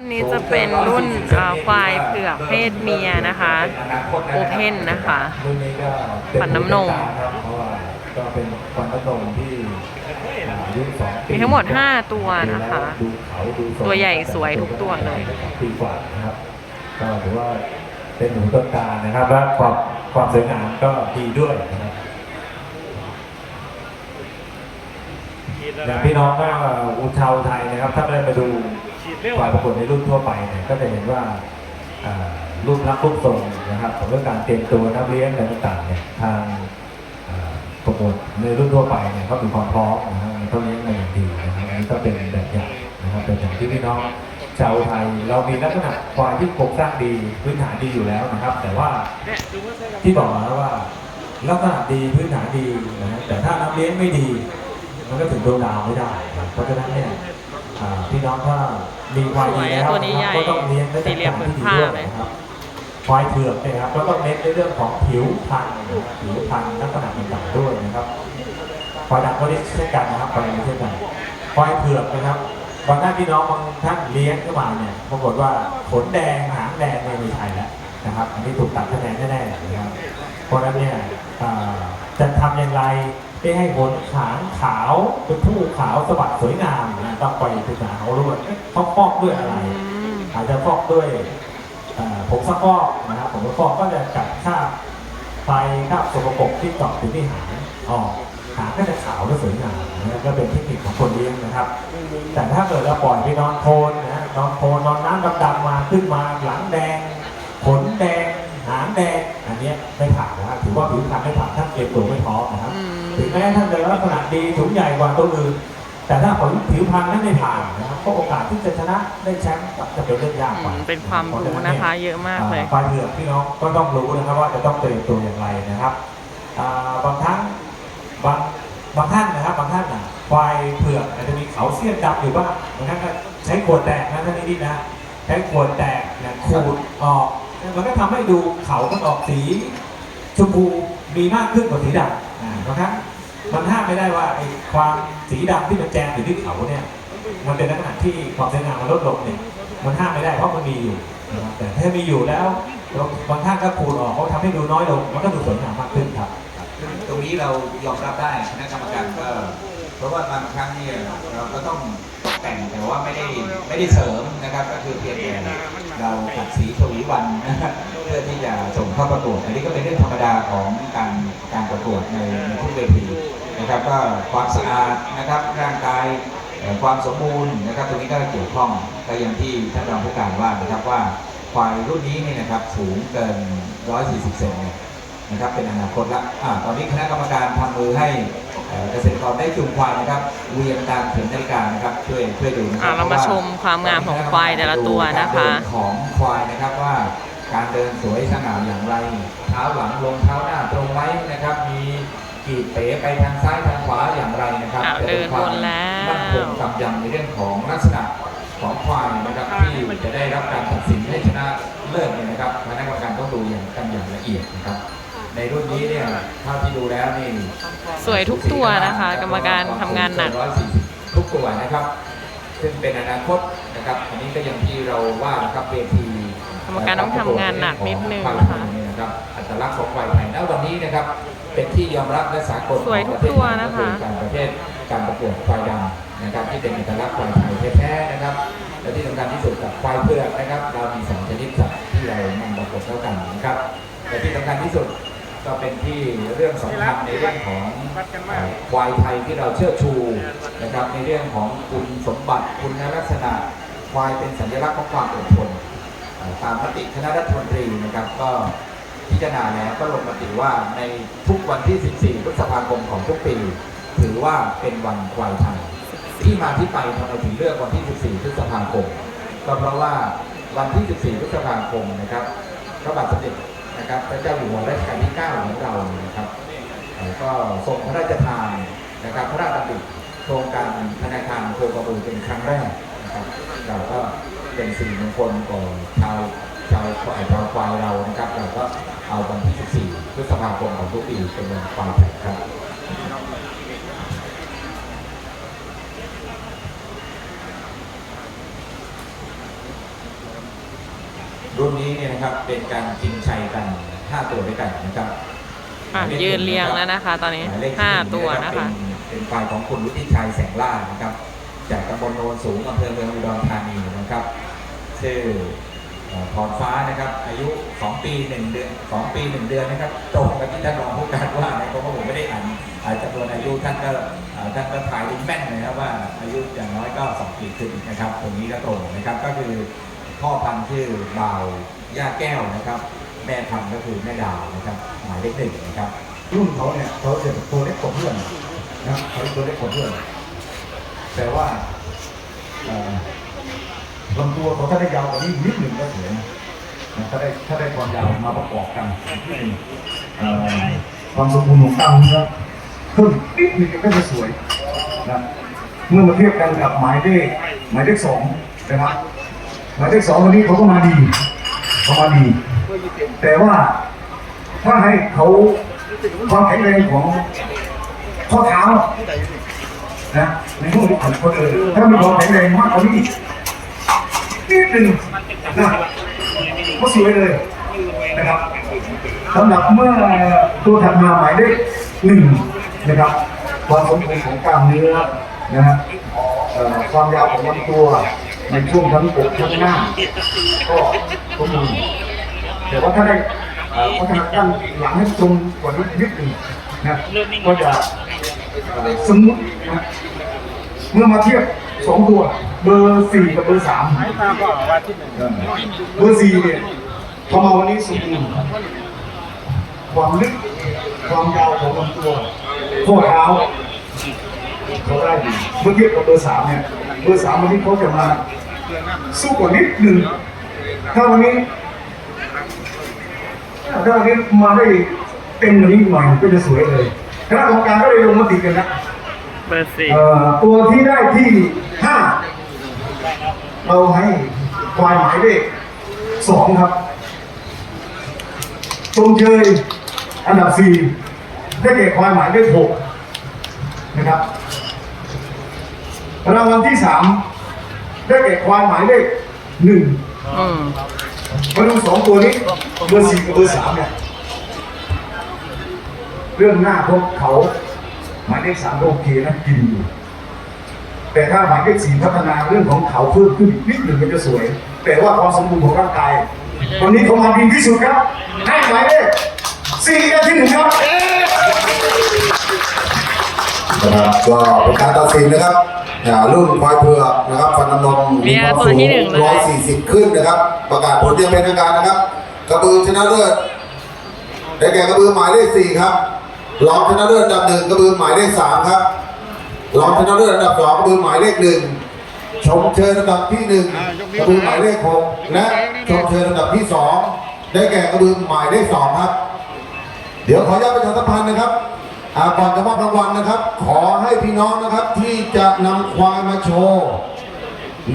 รุ่นนี้จะเป็นรุ่นเอ่อควายเผือกเพศเมียนะคะโอเพนนะคะรุ่นนี้ก็เป็ฟันน้ำนมครับเพราะว่าก็เป็นฟันน้ำนมที่อายุสองปีมีทั้งหมด 5 ตัวนะคะดูเขาดูทรงตัวใหญ่สวยทุกตัวเลยปีกว่านะครับก็ถือว่าเป็นหนูต้นตาลนะครับและความความสวยงามก็ดีด้วยนะครับอย่างพี่น้องก็อุชาวไทยนะครับ ถ้าได้มาดู ฝ่ายประกวดในรุ่นทั่วไปเนี่ยก็จะเห็นว่าอ่ารูปลักษณ์รูปทรงนะครับของเรื่องการเตรียมตัวนักเลี้ยงอะไรต่างๆเนี่ยทางประกวดในรุ่นทั่วไปเนี่ยเขามีความพร้อมนะครับมันต้องเลี้ยงมาอย่างดีนะครับอันนี้ก็เป็นแบบอย่างนะครับเป็นอย่างที่พี่น้องชาวไทยเรามีลักษณะควายที่โครงสร้างดีพื้นฐานดีอยู่แล้วนะครับ แต่ว่าที่บอกมาว่าลักษณะดีพื้นฐานดีนะฮะแต่ถ้าน้ำเลี้ยงไม่ดี มันก็ถึงดวงดาวไม่ได้ เพราะฉะนั้นเนี่ย อ่าพี่น้องถ้ามีควายดีแล้วตัวนี้นะครับใหญ่ก็ต้องเลี้ยงและจัดการที่ดีด้วยสี่เหลี่ยมผืนผ้าเลย นะครับควายเผือกเนยนะครับก็ต้องเน้นในเรื่องของผิวพรรณนะครับผิวพรรณลักษณะต่างๆด้วยนะครับควายดำก็ได้เช่นกันนะครับควายดำเช่นกันควายเผือกนะครับบางท่านพี่น้องบางท่านเลี้ยงขึ้นมาเนี่ยปรากฏว่าขนแดงหางแดงเนี่ยไม่ใช่แล้วนะครับ อันนี้ถูกตัดคะแนนแน่ๆนะครับเพราะฉะนั้นเนี่ยอ่าจะทำอย่างไร ไม่ให้ขนขางขาวเป็นผู้ขาวสะบัดสวยงามนะต้องไปศึกษาเขารู้ว่าเอ๊ะเขาฟอกด้วยอะไรอืมอาจจะฟอกด้วยอ่าผงซักฟอกนะครับผงซักฟอกก็จะกัดคราบไฟคราบสกปรกที่เกาะอยู่ที่หางออกหางก็จะขาวและสวยงามนะก็เป็นเทคนิคของคนเลี้ยงนะครับ แต่ถ้าเกิดเราปล่อยไปนอนโคลนนะนอนโคลนนอนน้ำดำๆมาขึ้นมาหลังแดงขนแดงหาง แดงอันเนี้ยไม่ผ่านนะครับถือว่าผิวพรรณไม่ผ่านท่านเก็บตัวไม่พร้อมนะครับอืมถึงแม้ท่านจะลักษณะดีสูงใหญ่กว่าตัวอื่นแต่ถ้าผลผิวพรรณนั้นไม่ผ่านนะครับก็โอกาสที่จะชนะได้แชมป์ก็จะเป็นเรื่องยากกว่าอืมเป็นความรู้นะคะเยอะมากเลยอ่าควายเผือกพี่น้องก็ต้องรู้นะครับว่าจะต้องเตรียมตัวอย่างไรนะครับอ่าบางครั้งบางบางท่านนะครับบางท่านน่ะควายเผือกอาจจะมีเขาเสี้ยนดำอยู่บ้างบางท่านก็ใช้ขวดแตกนะท่านนิดๆนะใช้ขวดแตกเนี่ยขูดออก มันก็ทำให้ดูเขามันออกสีชมพูมีมากขึ้นกว่าสีดำอ่าบางครั้งมันห้ามไม่ได้ว่าไอ้ความสีดำที่มันแจมอยู่ที่เขาเนี่ยมันเป็นลักษณะที่ความสวยงามมันลดลงเนี่ยมันห้ามไม่ได้เพราะมันมีอยู่แต่ถ้ามีอยู่แล้วบางท่านก็ขูดออกเขาทำให้ดูน้อยลงมันก็ดูสวยงามมากขึ้นครับ ตรงนี้เรายอมรับได้คณะกรรมการก็เพราะว่าบางครั้งเนี่ยเราก็ต้อง แต่งแต่ว่าไม่ได้ไม่ได้เสริมนะครับ ก็คือเพียงแต่เราขัดสีชวีวันนะครับเพื่อที่จะส่งเข้าประกวดอันนี้ก็เป็นเรื่องธรรมดาของการการประกวดในในทุกเวทีนะครับก็ความสะอาดนะครับร่างกายเอ่อความสมบูรณ์นะครับ ตรงนี้ก็เกี่ยวข้องก็อย่างที่ท่านรองผู้การว่านะครับว่าควายรุ่นนี้เนี่ยนะครับสูงเกิน 140 เซนเนี่ยนะครับเป็นอนาคตละอ่าตอนนี้คณะกรรมการทำมือให้ เอ่อเกษตรกรได้จูงควายนะครับเวียนตามเข็มนาฬิกานะครับช่วยช่วยดูนะครัอ่าเรามาชมความงามของควายแต่ละตัวนะคะการเดิของควายนะครับว่าการเดินสวยสง่าอย่างไรเท้าหลังลงเท้าหน้าตรงไหมนะครับ มีกีดเป๋ไปทางซ้ายทางขวาอย่างไรนะครับอ่าจะป็ควาเดินวนแล้วมั่นคงกำยำในเรื่องของลักษณะของควายนะครับที่จะได้รับการตัดสินให้ชนะเลิศเนี่ยนะครับคณะกรรมการต้องดูอย่างกันอย่างละเอียดนะครับ ในรุ่นนี้เนี่ยเท่าที่ดูแล้วนี่สวยทุกตัวนะคะ กรรมการทำงานหนัก 140ทุกตัวนะครับ ซึ่งเป็นอนาคตนะครับ อันนี้ก็อย่างที่เราว่านะครับเวทีกรรมการต้องทำงานหนักนิดนึงนะคะนี่นะครับอัตลักษณ์ของควายไทยณวันนี้นะครับ เป็นที่ยอมรับและสากลสวยทุกตัวนะคะ ของประเทศการประกวดควายดำนะครับ ที่เป็นเอกลักษณ์ควายไทยแท้ๆนะครับ และที่สำคัญที่สุดกับควายเผือกนะครับ เรามีสองชนิดสัตว์ที่เรานำประกวดเท่ากันนะครับ และที่สำคัญที่สุด ก็เป็นที่เรื่องสำคัญในเรื่องของควายไทยที่เราเชิดชูนะครับในเรื่องของคุณสมบัติคุณลักษณะควายเป็นสัญลักษณ์ของความอดทนตามมติคณะรัฐมนตรีนะครับก็พิจารณาแล้วก็ลงมติว่าในทุกวันที่ 14 พฤษภาคมของทุกปี ถือว่าเป็นวันควายไทย ที่มาที่ไปทำไมถึงเลือกวันที่ 14 พฤษภาคม ก็เพราะว่าวันที่ 14 พฤษภาคมนะครับพระบาทสมเด็จ นะครับพระเจ้าอยู่หัวรัชกาลที่ 9 ของเรานะครับก็ทรงพระราชทานนะครับ พระราชดำริโครงการธนาคารโคกระบือเป็นครั้งแรกนะครับเราก็เป็นสิ่งมงคลของชาวชาวชาวควายเรานะครับเราก็เอาวันที่ 14 พฤษภาคมของทุกปีเป็นวันควายไทยครับ ค รุ่นนี้เนี่ยนะครับเป็นการชิงชัยกัน5ตัวด้วยกันนะครับอะยืนเรียงแล้วนะคะ ตอนนี้หมายเลขห้าที่นึ่งตัวนะคะ เป็นเป็นฝ่ายของคุณวุฒิชัยแสงล่านะครับ จากตำบลโนนสูงอำเภอเมืองอุดรธานีนะครับชื่อเอ่อพรฟ้านะครับ อายุ 2 ปี 1 เดือน 2 ปี 1 เดือนนะครับ ตรงกับที่ท่านรองผู้การว่านะเพราะว่าผมไม่ได้อ่านอ่านจำนวนอายุท่านก็เอ่อท่านก็ถ่ายลิงแม่นเลยครับว่าอายุอย่างน้อยก็ 2 ปีขึ้นนะครับ ตรงนี้ก็ตรงนะครับก็คือ พ่อพันธุ์ชื่อบ่าวย่าแก้วนะครับ แม่พันธุ์ก็คือแม่ดาวนะครับ หมายเลขหนึ่งนะครับ รุ่นเขาเนี่ยเขาจะตัวเล็กกว่าเพื่อนนะเขาตัวเล็กกว่าเพื่อน แต่ว่าลำตัวเขาถ้าได้ยาวกว่านี้นิดหนึ่งก็สวยนะนะถ้าได้ถ้าได้ความยาวมาประกอบกันความสมบูรณ์ของกล้ามเนื้อเพิ่มนิดหนึ่งก็จะสวยนะเมื่อมาเทียบกันกับหมายเลขหมายเลขสองนะครับ หมายเลขสองวันนี้เขาก็มาดีเขามาดี แต่ว่าถ้าให้เขาความแข็งแรงของข้อเท้านะในพวกนี้ของคนอื่นถ้ามีความแข็งแรงมากกว่านี้นิดหนึ่งนะก็สวยเลยนะครับสำหรับเมื่อตัวถัดมาหมายเลขหนึ่งนะครับความสมบูรณ์ของกล้ามเนื้อนะฮะความยาวของลำตัว ในช่วงทั้งอกทั้งหน้า ก็สมบูรณ์แต่ว่าถ้าได้พัฒนาด้านหลังให้ตรงกว่านี้นิดหนึ่งนะก็จะสมมุตินะเมื่อมาเทียบสองตัว เบอร์สี่กับเบอร์สามเบอร์สี่เนี่ยพอมาวันนี้สมบูรณ์ความลึกความยาวของลำตัวข้อเท้าเขาได้ดีเมื่อเทียบกับเบอร์สามเนี่ยเบอร์สามวันนี้เขาจะมา สู้กว่านิดหนึ่งถ้าวันนี้ถ้าวันนี้มาได้เต็มกว่านี้หน่อยก็จะสวยเลยคณะกรรมการก็เลยลงมติกันนะเบอร์สี่เอ่อตัวที่ได้ที่ห้าเราให้ควายหมายเลขสองครับชมเชยอันดับสี่ได้แก่ควายหมายเลขหกนะครับรางวัลที่สาม ได้แก่ควายหมายเลขหนึ่งอืมมาดูสองตัวนี้เบอร์สี่กับเบอร์สามเนี่ยเรื่องหน้าพวกเขาหมายเลขสามก็โอเคนะกินอยู่แต่ถ้าหมายเลขสี่พัฒนาเรื่องของเขาเพิ่มขึ้นอีกนิดหนึ่งมันจะสวย แต่ว่าความสมบูรณ์ของร่างกายวันนี้เขามาดีที่สุดครับ ให้หมายเลขสี่ได้ที่หนึ่งครับนะครับก็เป็นการตัดสินนะครับอ่า รุ่นควายเผือกนะครับฟันน้ำนมเมียตัวที่หนึ่งเลยร้อยสี่สิบขึ้นนะครับ ประกาศผลยังเป็นทางการนะครับ กระบือชนะเลิศได้แก่กระบือหมายเลขสี่ครับรองชนะเลิศอันดับหนึ่งกระบือหมายเลขสามครับรองชนะเลิศอันดับสองกระบือหมายเลขหนึ่งชมเชยอันดับที่หนึ่งกระบือหมายเลขหกและชมเชยอันดับที่สองได้แก่กระบือหมายเลขสองครับ เดี๋ยวขออนุญาตประชาสัมพันธ์นะครับอ่า ก่อนจะมอบรางวัลนะครับ ขอให้พี่น้องนะครับที่จะนำควายมาโชว์